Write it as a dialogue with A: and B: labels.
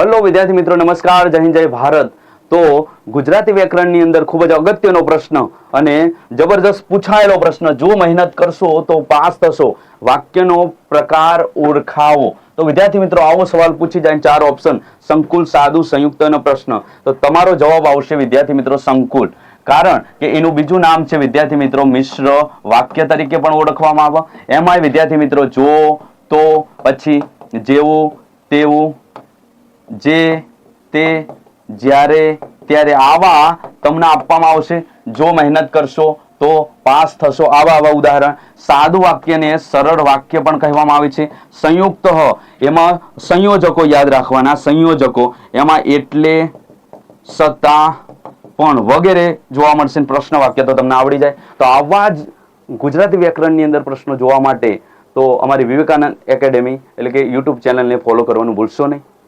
A: Hello વિદ્યાર્થી મિત્રો, નમસ્કાર, જય હિન્દ, જય ભારત. તો ગુજરાતી વ્યાકરણની અંદર ખૂબ જ અગત્યનો પ્રશ્ન અને જબરજસ્ત પૂછાયેલો પ્રશ્ન, જો મહેનત કરશો તો પાસ થશો. વાક્યનો પ્રકાર ઓળખાવો. તો વિદ્યાર્થી મિત્રો, આવો સવાલ પૂછી જાય ચાર ઓપ્શન સંકુલ, સાદું, સંયુક્તનો પ્રશ્ન. તો તમારો જવાબ આવશે, વિદ્યાર્થી મિત્રો, સંકુલ. કારણ કે એનું બીજું નામ છે, વિદ્યાર્થી મિત્રો, મિશ્ર વાક્ય તરીકે પણ ઓળખવામાં આવે. એમાંય વિદ્યાર્થી મિત્રો, જો, તો, પછી, જેવું, તેવું જે, તે, જ્યારે, ત્યારે આવા તમને આપવામાં આવશે. જો મહેનત કરશો તો પાસ થશો. આવા આવા ઉદાહરણ. સાદું વાક્યને સરળ વાક્ય પણ કહેવામાં આવે છે. સંયુક્ત એમાં સંયોજકો યાદ રાખવાના. સંયોજકો. એમાં એટલે, સત્તા પણ વગેરે જોવા મળશે પ્રશ્ન વાક્ય તો તમને આવડી જાય. તો આવા જ ગુજરાતી વ્યાકરણની અંદર પ્રશ્નો જોવા માટે તો અમારી વિવેકાનંદ એકેડેમી એટલે કે યુટ્યુબ ચેનલને ફોલો કરવાનું ભૂલશો નહીં.